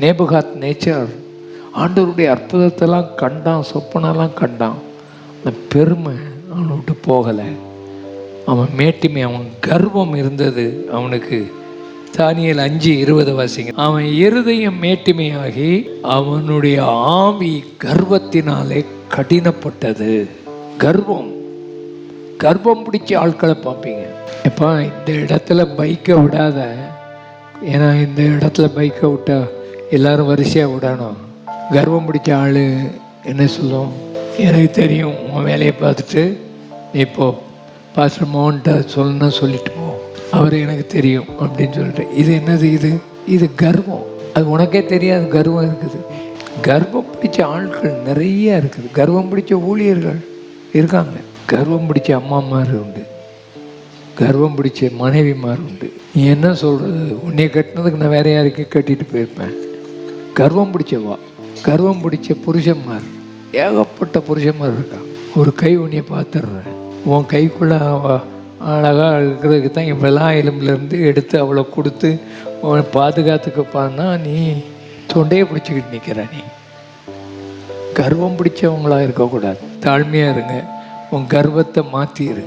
நேபுகாத் நேச்சர் ஆண்டவருடைய அற்புதத்தெல்லாம் கண்டான் சொப்பனெல்லாம் கண்டான். அந்த பெருமை அவனை விட்டு போகலை. அவன் மேட்டிமை அவன் கர்வம் இருந்தது அவனுக்கு. தானியல் அஞ்சு இருபது வாசிங்க. அவன் இருதயம் மேட்டிமையாகி அவனுடைய ஆவி கர்வத்தினாலே கடினப்பட்டது. கர்வம். கர்வம் பிடிச்ச ஆட்களை பார்ப்பீங்க. எப்பா இந்த இடத்துல பைக்கை விடாத. ஏன்னா இந்த இடத்துல பைக்கை விட்டா எல்லாரும் வரிசையாக விடணும் கர்வம் பிடிச்ச ஆள் என்ன சொல்லும்? எனக்கு தெரியும் உன் வேலையை பார்த்துட்டு இப்போ பாஸ்டர் மோகன்ட்ட சொல்லணும்னா சொல்லிட்டு போ. அவர் எனக்கு தெரியும் அப்படின்னு சொல்லிட்டு. இது என்னது இது? இது கர்வம். அது உனக்கே தெரியாது கர்வம் இருக்குது. கர்வம் பிடிச்ச ஆட்கள் நிறைய இருக்குது. கர்வம் பிடிச்ச ஊழியர்கள் இருக்காங்க. கர்வம் பிடிச்ச அம்மாமார் உண்டு. கர்வம் பிடிச்ச மனைவிமார் உண்டு. நீ என்ன சொல்கிறது உன்னைய கட்டினதுக்கு நான் வேற யாருக்கும் கட்டிட்டு போயிருப்பேன்? கர்வம் பிடிச்சவா? கர்வம் பிடிச்ச புருஷன்மார். ஏகப்பட்ட புருஷன்மார் இருக்கான் ஒரு கை உன்னைய பார்த்துடுறேன். உன் கைக்குள்ள அழகாக இருக்கிறதுக்கு தான் இவ்வளோலாம் எலும்புலேருந்து எடுத்து அவளை கொடுத்து உன்னை பாதுகாத்துக்கப்பான்னா நீ தொண்டையை பிடிச்சிக்கிட்டு நிற்கிற நீ. கர்வம் பிடிச்சவங்களாக இருக்கக்கூடாது. தாழ்மையாக இருங்க. உன் கர்வத்தை மாற்றிடு